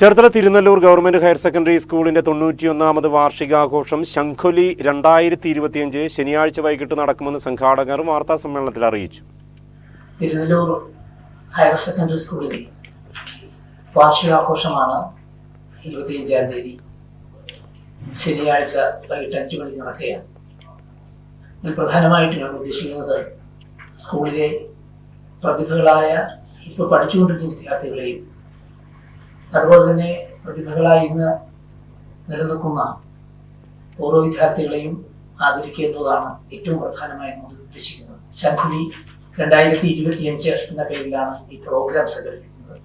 Cherthala Thirunellur government higher secondary സ്കൂളിന്റെ തൊണ്ണൂറ്റിയൊന്നാമത് വാർഷികാഘോഷം ശംഖുലി രണ്ടായിരത്തി ഇരുപത്തിയഞ്ച് ശനിയാഴ്ച വൈകിട്ട് നടക്കുമെന്ന് സംഘാടകർ വാർത്താ സമ്മേളനത്തിൽ അറിയിച്ചു. തിരുനെല്ലൂർ ഹയർ സെക്കൻഡറി സ്കൂളിലെ വാർഷികാഘോഷമാണ് ഇരുപത്തിയഞ്ചാം തീയതി ശനിയാഴ്ച വൈകിട്ട് അഞ്ചു മണിക്ക് നടക്കുകയാണ്. ഇതിൽ പ്രധാനമായിട്ട് ഞാൻ ഉദ്ദേശിക്കുന്നത് സ്കൂളിലെ പ്രതിഭകളായ ഇപ്പോൾ പഠിച്ചുകൊണ്ടിരിക്കുന്ന വിദ്യാർത്ഥികളെയും അതുപോലെ തന്നെ പ്രതിഭകളായി ഇന്ന് നിലനിൽക്കുന്ന ഓരോ വിദ്യാർത്ഥികളെയും ആദരിക്കുക എന്നതാണ് ഏറ്റവും പ്രധാനമായി നമ്മൾ ഉദ്ദേശിക്കുന്നത്. ശംഖുലി രണ്ടായിരത്തി ഇരുപത്തിയഞ്ച് എന്ന പേരിലാണ് ഈ പ്രോഗ്രാം സംഘടിപ്പിക്കുന്നത്.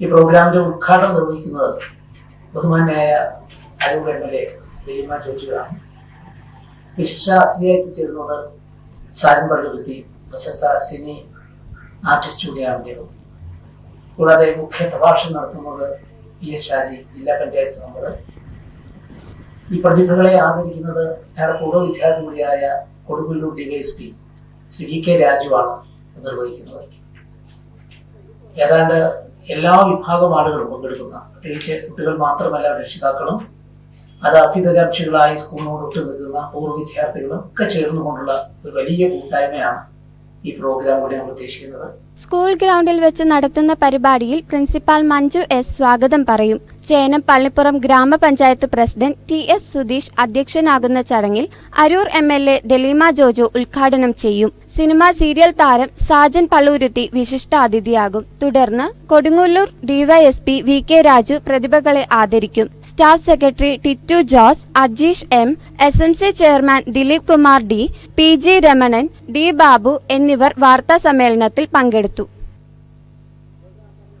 ഈ പ്രോഗ്രാമിന്റെ ഉദ്ഘാടനം നിർവഹിക്കുന്നത് ബഹുമാനായ Aroor M L A Dalima ജോജുവാണ്. വിശിഷ്ട അതിഥിയായി ചേരുന്നത് സാരൻ പള്ളുവൃത്തി പ്രശസ്ത സിനി ആർട്ടിസ്റ്റ് കൂടിയാണ് അദ്ദേഹം. കൂടാതെ മുഖ്യ പ്രഭാഷണം നടത്തുന്നത് പി എസ് ഷാജി ജില്ലാ പഞ്ചായത്ത് മെമ്പർ. ഈ പ്രതിഭകളെ ആദരിക്കുന്നത് ഞങ്ങളുടെ പൂർവ വിദ്യാർത്ഥി കൂടിയായ Kodungallur DYSP Shri V K രാജുവാണ് നിർവഹിക്കുന്നത്. ഏതാണ്ട് എല്ലാ വിഭാഗം ആളുകളും പങ്കെടുക്കുന്ന പ്രത്യേകിച്ച് കുട്ടികൾ മാത്രമല്ല രക്ഷിതാക്കളും അത് അഭ്യുതകാംക്ഷികളായി സ്കൂളിനോടൊട്ട് നിൽക്കുന്ന പൂർവ വിദ്യാർത്ഥികളും ഒക്കെ ചേർന്നുകൊണ്ടുള്ള ഒരു വലിയ കൂട്ടായ്മയാണ് ഈ പ്രോഗ്രാം കൂടി നമ്മൾ ഉദ്ദേശിക്കുന്നത്. സ്കൂൾ ഗ്രൗണ്ടിൽ വെച്ച് നടത്തുന്ന പരിപാടിയിൽ പ്രിൻസിപ്പാൾ മഞ്ജു എസ് സ്വാഗതം പറയും. ചേനം പള്ളിപ്പുറം ഗ്രാമപഞ്ചായത്ത് പ്രസിഡന്റ് ടി എസ് സുധീഷ് അധ്യക്ഷനാകുന്ന ചടങ്ങിൽ Aroor M L A Daleema Joju ഉദ്ഘാടനം ചെയ്യും. സിനിമ സീരിയൽ താരം സാജൻ പള്ളൂരുത്തി വിശിഷ്ട അതിഥിയാകും തുടർന്ന് Kodungallur DYSP V K Raju പ്രതിഭകളെ ആദരിക്കും. Staff secretary Tittu Jose Ajeesh M S M C chairman Dileep Kumar D P G Ramanan D Babu എന്നിവർ വാർത്താ സമ്മേളനത്തിൽ setu